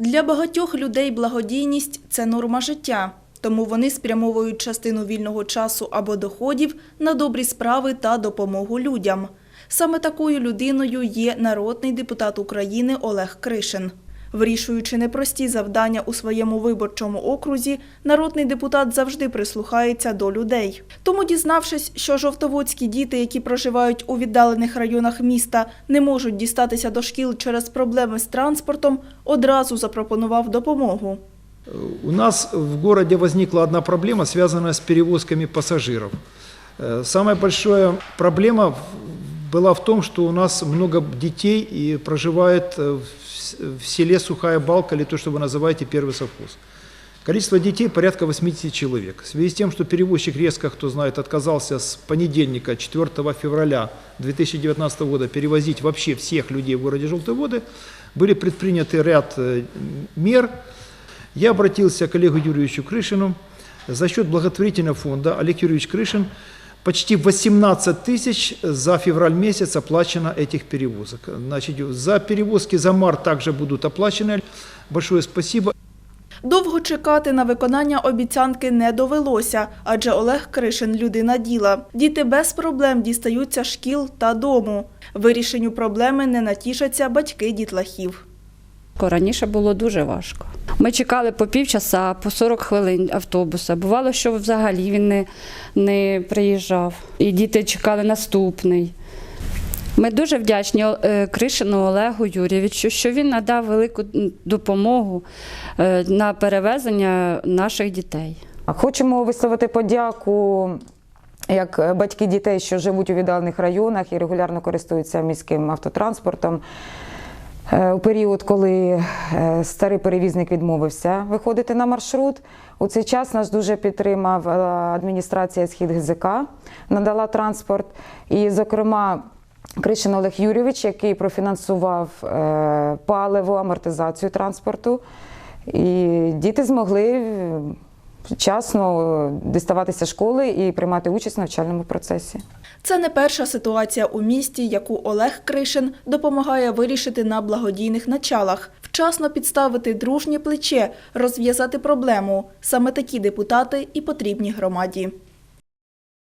Для багатьох людей благодійність це норма життя. Тому вони спрямовують частину вільного часу або доходів на добрі справи та допомогу людям. Саме такою людиною є народний депутат України Олег Кришин. Вирішуючи непрості завдання у своєму виборчому окрузі, народний депутат завжди прислухається до людей. Тому, дізнавшись, що жовтоводські діти, які проживають у віддалених районах міста, не можуть дістатися до шкіл через проблеми з транспортом, одразу запропонував допомогу. У нас в городе возникла одна проблема, связанная с перевозками пассажиров. Э, Самая большая проблема в- была в том, что у нас много детей и проживает э, в с- в селе Сухая Балка, или то, что вы называете первый совхоз. Количество детей порядка 80 человек. В связи с тем, что перевозчик резко, кто знает, отказался с понедельника, 4 февраля 2019 года перевозить вообще всех людей в городе Желтые воды, были предприняты ряд э, мер. Я обратился к Олегу Юрьевичу Крышину. За счет благотворительного фонда Олег Юрьевич Крышин почти 18 тысяч за февраль месяц оплачено этих перевозок. Значит, за перевозки за март также будут оплачены. Большое спасибо. Довго чекати на виконання обіцянки не довелося, адже Олег Кришин – людина діла. Діти без проблем дістаються шкіл та дому. Вирішенню проблеми не натішаться батьки дітлахів. Раніше було дуже важко. Ми чекали по півчаса, по 40 хвилин автобуса. Бувало, що взагалі він не, не приїжджав. І діти чекали наступний. Ми дуже вдячні е, Кришину Олегу Юрійовичу, що він надав велику допомогу е, на перевезення наших дітей. Хочемо висловити подяку як батьки дітей, що живуть у віддалених районах і регулярно користуються міським автотранспортом. Е, У період, коли е, старий перевізник відмовився виходити на маршрут, у цей час нас дуже підтримав е, адміністрація Схід ГЗК, надала транспорт. І, зокрема, Кришин Олег Юрійович, який профінансував паливо, амортизацію транспорту. І діти змогли вчасно діставатися школи і приймати участь в навчальному процесі. Це не перша ситуація у місті, яку Олег Кришин допомагає вирішити на благодійних началах. Вчасно підставити дружнє плече, розв'язати проблему. Саме такі депутати і потрібні громаді.